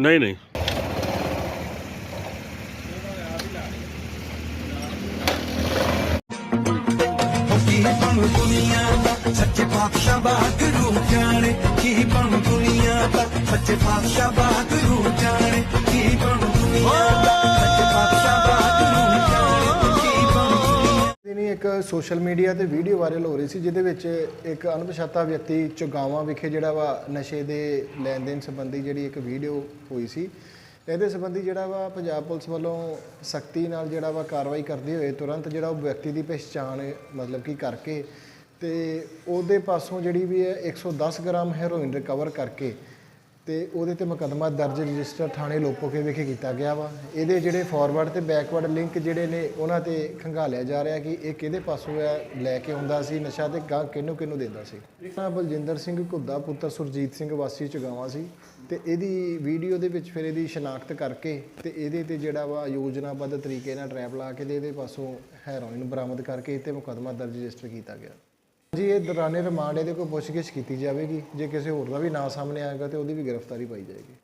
ਨਹੀਂ ਨਹੀਂ। ਕੀ ਭੰਗ ਦੁਨੀਆ ਦਾ ਸੱਚੇ ਪਾਤਸ਼ਾਹ ਬਾਗਰੂ ਜਾਣੇ ਕੀ ਭੰਗ ਦੁਨੀਆ ਦਾ ਸੱਚੇ ਪਾਤਸ਼ਾਹ ਬਾਗਰੂ ਜਾਣੇ, ਕੀ ਭੰਗ ਇੱਕ ਸੋਸ਼ਲ ਮੀਡੀਆ ਤੇ ਵੀਡੀਓ ਵਾਇਰਲ ਹੋ ਰਹੀ ਸੀ, ਜਿਹਦੇ ਵਿੱਚ ਇੱਕ ਅਣਪਛਾਤਾ ਵਿਅਕਤੀ ਚੁਗਾਵਾਂ ਵਿਖੇ ਜਿਹੜਾ ਵਾ ਨਸ਼ੇ ਦੇ ਲੈਣ ਦੇਣ ਸੰਬੰਧੀ ਜਿਹੜੀ ਇੱਕ ਵੀਡੀਓ ਹੋਈ ਸੀ, ਇਹਦੇ ਸੰਬੰਧੀ ਜਿਹੜਾ ਵਾ ਪੰਜਾਬ ਪੁਲਿਸ ਵੱਲੋਂ ਸਖਤੀ ਨਾਲ ਜਿਹੜਾ ਵਾ ਕਾਰਵਾਈ ਕਰਦੇ ਹੋਏ ਤੁਰੰਤ ਜਿਹੜਾ ਉਹ ਵਿਅਕਤੀ ਦੀ ਪਛਾਣ, ਮਤਲਬ ਕਿ ਕਰਕੇ ਤੇ ਉਹਦੇ ਪਾਸੋਂ ਜਿਹੜੀ ਵੀ ਹੈ 110 ਗ੍ਰਾਮ ਹੈਰੋਇਨ ਰਿਕਵਰ ਕਰਕੇ ਤੇ ਉਹਦੇ ਤੇ ਮੁਕੱਦਮਾ ਦਰਜ ਰਜਿਸਟਰ ਥਾਣੇ ਲੋਪੋਕੇ ਵਿਖੇ ਕੀਤਾ ਗਿਆ ਵਾ। ਇਹਦੇ ਜਿਹੜੇ ਫਾਰਵਰਡ ਤੇ ਬੈਕਵਰਡ ਲਿੰਕ ਜਿਹੜੇ ਨੇ, ਉਹਨਾਂ ਤੇ ਖੰਗਾਲਿਆ ਜਾ ਰਿਹਾ ਕਿ ਇਹ ਕਿਹਦੇ ਪਾਸੋਂ ਹੈ ਲੈ ਕੇ ਆਉਂਦਾ ਸੀ, ਨਸ਼ਾ ਤੇ ਗਾਹ ਕਿਹਨੂੰ ਕਿਹਨੂੰ ਦਿੰਦਾ ਸੀ। ਨਾ ਬਲਜਿੰਦਰ ਸਿੰਘ ਘੁੱਦਾ ਪੁੱਤਰ ਸੁਰਜੀਤ ਸਿੰਘ ਵਾਸੀ ਚਗਾਵਾ ਸੀ ਤੇ ਇਹਦੀ ਵੀਡੀਓ ਦੇ ਵਿੱਚ ਫਿਰ ਇਹਦੀ ਸ਼ਨਾਖਤ ਕਰਕੇ ਤੇ ਇਹਦੇ ਤੇ ਜਿਹੜਾ ਵਾ ਯੋਜਨਾਬੱਧ ਤਰੀਕੇ ਨਾਲ ਟਰੈਪ ਲਾ ਕੇ ਤੇ ਇਹਦੇ ਪਾਸੋਂ ਹੈਰੋਇਨ ਬਰਾਮਦ ਕਰਕੇ ਇਹ ਤੇ ਮੁਕੱਦਮਾ ਦਰਜ ਰਜਿਸਟਰ ਕੀਤਾ ਗਿਆ। ਜੀ ਇਹ ਦੌਰਾਨੇ ਰਿਮਾਂਡ ਇਹਦੇ ਕੋਲ ਪੁੱਛਗਿੱਛ ਕੀਤੀ ਜਾਵੇਗੀ। ਜੇ ਕਿਸੇ ਹੋਰ ਦਾ ਵੀ ਨਾਂ ਸਾਹਮਣੇ ਆਏਗਾ ਤੇ ਉਹਦੀ ਵੀ ਗ੍ਰਿਫਤਾਰੀ ਪਾਈ ਜਾਏਗੀ।